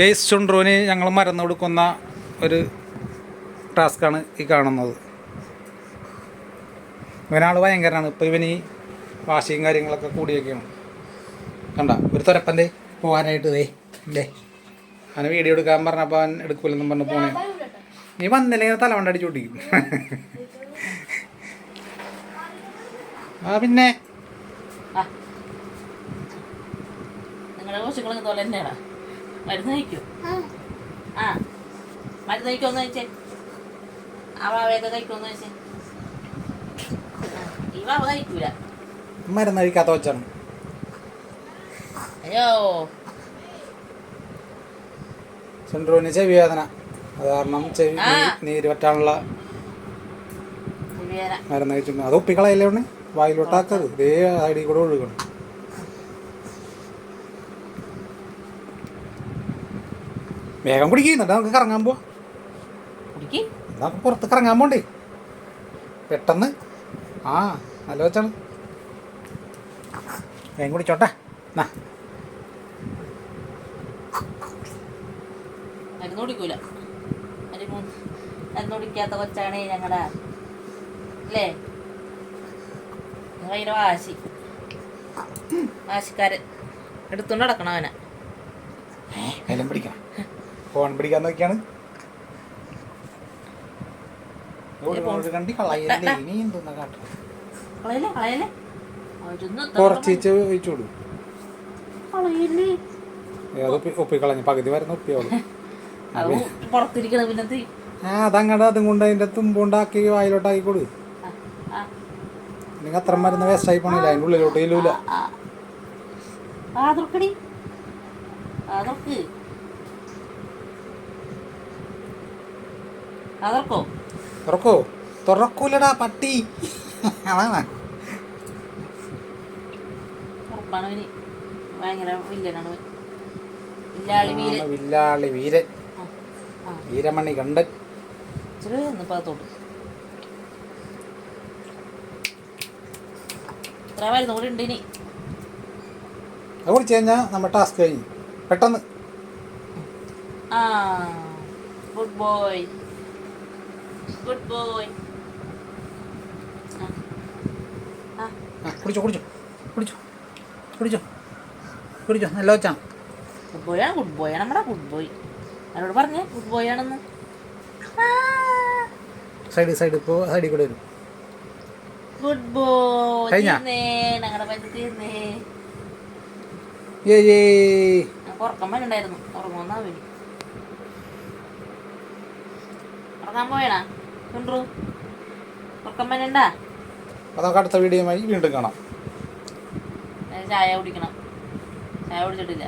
Case ചുണ്ട്രൂന് ഞങ്ങൾ മരുന്ന് കൊടുക്കുന്ന ഒരു ടാസ്ക്കാണ് ഈ കാണുന്നത്. ഇവനാൾ ഭയങ്കരനാണ്. ഇപ്പോൾ ഇവന് ഈ വാശിയും കാര്യങ്ങളൊക്കെ കൂടിയൊക്കെയാണ്. കണ്ട? ഒരു തുരപ്പന്റെ പോകാനായിട്ട് ദേ ഇല്ലേ? അവന് വീഡിയോ എടുക്കാൻ പറഞ്ഞപ്പോൾ അവൻ എടുക്കൂലെന്നും പറഞ്ഞ് പോണേ. നീ വന്നില്ലെങ്കിൽ തലവണ്ട അടിച്ചു കൊടുക്കും ആ പിന്നെ? നിങ്ങളുടെ കോശങ്ങളൊക്കെ പോലെ തന്നെയാടാ. മരുന്ന് കഴിക്കൂ. ആ. മരുന്ന് കഴിക്കുമെന്ന് വെച്ചേ ആ വാവയൊക്കെ കഴിക്കുമെന്ന് വെച്ചേ ഇവ ഈ വാവ കഴിക്കൂല. മരുന്ന് കഴിക്കാത്ത വെച്ചാണ് അയ്യോ. ചെവി വേദന. അത് കാരണം ചെവി നീര് പറ്റാനുള്ള മരുന്ന് കഴിച്ചു അത് ഒപ്പിക്കളയല്ലേ ഉണ്ണി വായിലോട്ടാക്കത് ഇതേ അടി കൂടെ ഒഴുകണം. വേഗം കുടിക്കുക എന്നിട്ട് നമുക്ക് കറങ്ങാൻ പോവാം. കുടിക്ക്? നമുക്ക് പുറത്ത് കറങ്ങാൻ പോണ്ടേ? പെട്ടെന്ന്. ആ നല്ല വെച്ചാണ്. വേഗം കുടിച്ചോട്ടെ. എന്നാ മരുന്ന് കുടിക്കൂല. മരുന്ന് മരുന്ന് കുടിക്കാത്ത കൊച്ചാണ് ഞങ്ങളുടെ അല്ലേ? ഭയങ്കര വാശി. വാശിക്കാരൻ. എടുത്തുകൊണ്ട് നടക്കണം അവനെ. പിടിക്കണം. ഫോൺ പിടിക്കാൻ നോക്കിയാണ്. കുറച്ച് ഒഴിച്ചോളൂ. ഒപ്പിക്കളഞ്ഞു പകുതി വരുന്ന ഒപ്പിയോളൂ? ആ അതങ്ങടെ അതും കൊണ്ട് അതിന്റെ തുമ്പുണ്ടാക്കി വായിലോട്ടാക്കി കൊടു. നിങ്ങൾ അത്ര മരുന്ന് വേസ്റ്റായി പോണില്ല അതിന്റെ ഉള്ളിലോട്ട് ഇല്ലൂല ആ. ആ തുറക്കടി. ആ തുറക്ക് ആ തുറക്കോ? തുറക്കോ? തുറക്കൂലടാ പട്ടി. അതാണ്. വില്ലാളി വീരൻ. വീരമണി കണ്ടൻ. അത് കുടിച്ച് കഴിഞ്ഞാൽ നമ്മുടെ ടാസ്ക് കഴിഞ്ഞു. പെട്ടെന്ന്. ആ ഗുഡ് ബോയ് ഗുഡ് ബോയ് ആ. ആ കുടിച്ചോ കുടിച്ചോ. കുടിച്ചോ. കുടിച്ചോ. കുടിച്ചോ. നല്ല വെച്ചാ ഗുഡ് ബോയ് ആണ് ഗുഡ് ബോയ് ആണ് നമ്മുടെ ഗുഡ് ബോയ് അവരോട് പറഞ്ഞേ? ഗുഡ് ബോയ് ആണെന്ന്. സൈഡ് സൈഡ് ഇപ്പോൾ സൈഡിൽ കൂടെ വരും. ഗുഡ് ബോയ് കഴിഞ്ഞാ? തീർന്നേ. ഞങ്ങളുടെ പഞ്ച് തീർന്നേ. ഉറക്കം വരുന്നുണ്ടായിരുന്നു ഉറങ്ങുമെന്നാ വരും ഉറങ്ങാൻ പോയണാ അപ്പോൾ നമുക്ക് അടുത്ത വീഡിയോയുമായി വീണ്ടും കാണാം. ചായ കുടിക്കണം. ചായ കുടിച്ചിട്ടില്ല.